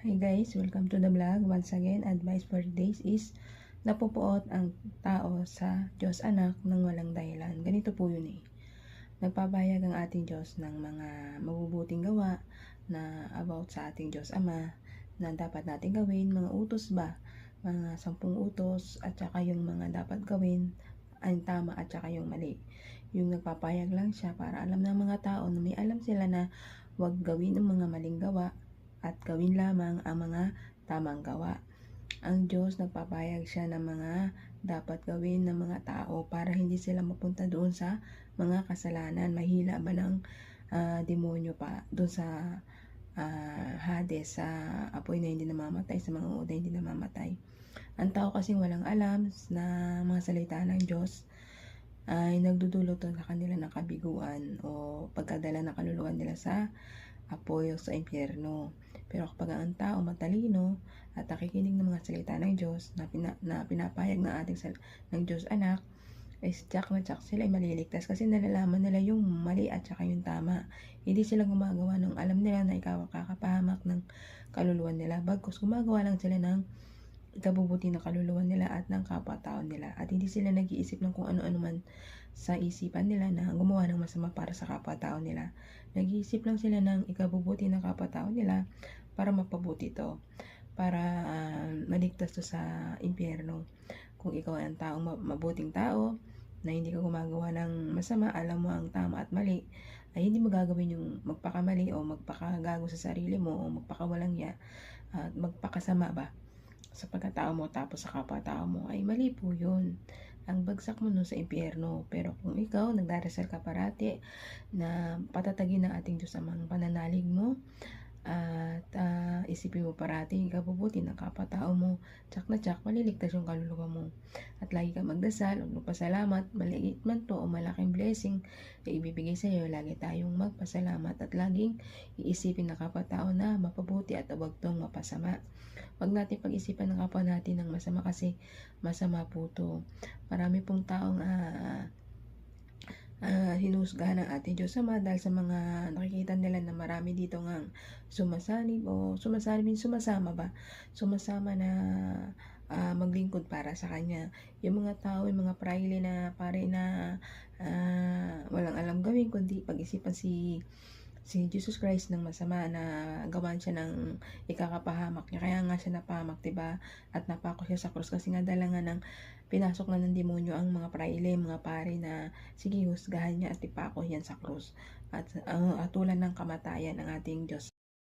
Hi guys, welcome to the vlog. Once again, advice for today's is napupuot ang tao sa Diyos anak ng walang dahilan. Ganito po yun eh. Nagpapahayag ang ating Diyos ng mga mabubuting gawa na about sa ating Diyos Ama na dapat natin gawin, mga utos ba, mga sampung utos at saka yung mga dapat gawin, ang tama at saka yung mali. Yung nagpapahayag lang siya para alam ng mga tao na may alam sila na huwag gawin ang mga maling gawa at gawin lamang ang mga tamang gawa. Ang Diyos nagpapayag siya ng mga dapat gawin ng mga tao para hindi sila mapunta doon sa mga kasalanan. Mahila ba ng ah, demonyo pa doon sa ah, Hades, sa apoy na hindi namamatay, sa mga uod na hindi namamatay. Ang tao kasing walang alam na mga salita ng Diyos ay nagdudulot sa kanila ng kabiguan o pagkadala ng kaluluwa nila sa apoy o sa impyerno. Pero kapag ang tao matalino at nakikinig ng mga salita ng Diyos na, pina, na pinapayag ng ating sal, ng Diyos anak, ay tsak na tsak sila ay maliligtas kasi nalalaman nila yung mali at saka yung tama. Hindi sila gumagawa ng alam nila na ikaw ang kakapahamak ng kaluluwa nila. Bagkus gumagawa lang sila ng ikabubuti ng kaluluwa nila at ng kapwa-tao nila. At hindi sila nag-iisip ng kung ano-ano man sa isipan nila na gumawa ng masama para sa kapwa-tao nila. Nag-iisip lang sila ng ikabubuti ng kapwa-tao nila para mapabuti to. Para ah, maligtas to sa impyerno. Kung ikaw ay ang taong ma- mabuting tao, na hindi ka gumagawa ng masama, alam mo ang tama at mali, ay hindi mo yung magpakamali o magpakagago sa sarili mo o magpakawalang ya at magpakasama ba sa pagkatao mo tapos sa kapwa-tao mo ay mali po yun. Ang bagsak mo nun sa impyerno. Pero kung ikaw nagdarasal ka parati na patatagin ng ating Diyos ang mga pananalig mo at ah, isipin mo parati yung kabubuti ng kapwa-tao mo, tsak na tsak, maliligtas yung kaluluwa mo. At lagi ka magdasal, o magpasalamat, maliit man to o malaking blessing na ibibigay sa iyo, lagi tayong magpasalamat at laging iisipin ng kapwa-tao na mapabuti at huwag tong mapasama. Huwag natin pag-isipan ng kapwa natin ng masama kasi masama po to. Marami pong taong ah, ah, hinusgahan ng ating Diyos Ama dahil sa mga nakikita nila na marami dito nga sumasanib o sumasanib yung sumasama ba? Sumasama na ah, maglingkod para sa Kanya. Yung mga tao, yung mga praile na pare na ah, walang alam gawin kundi pag-isipan si si Jesus Christ ng masama na gawan siya ng ikakapahamak niya. Kaya nga siya napahamak, 'di ba? At napako siya sa krus kasi nga dala nga ng pinasok na ng demonyo ang mga praile, mga pare na sige husgahan niya at ipako yan sa krus. At ang atulan ng kamatayan ng ating Diyos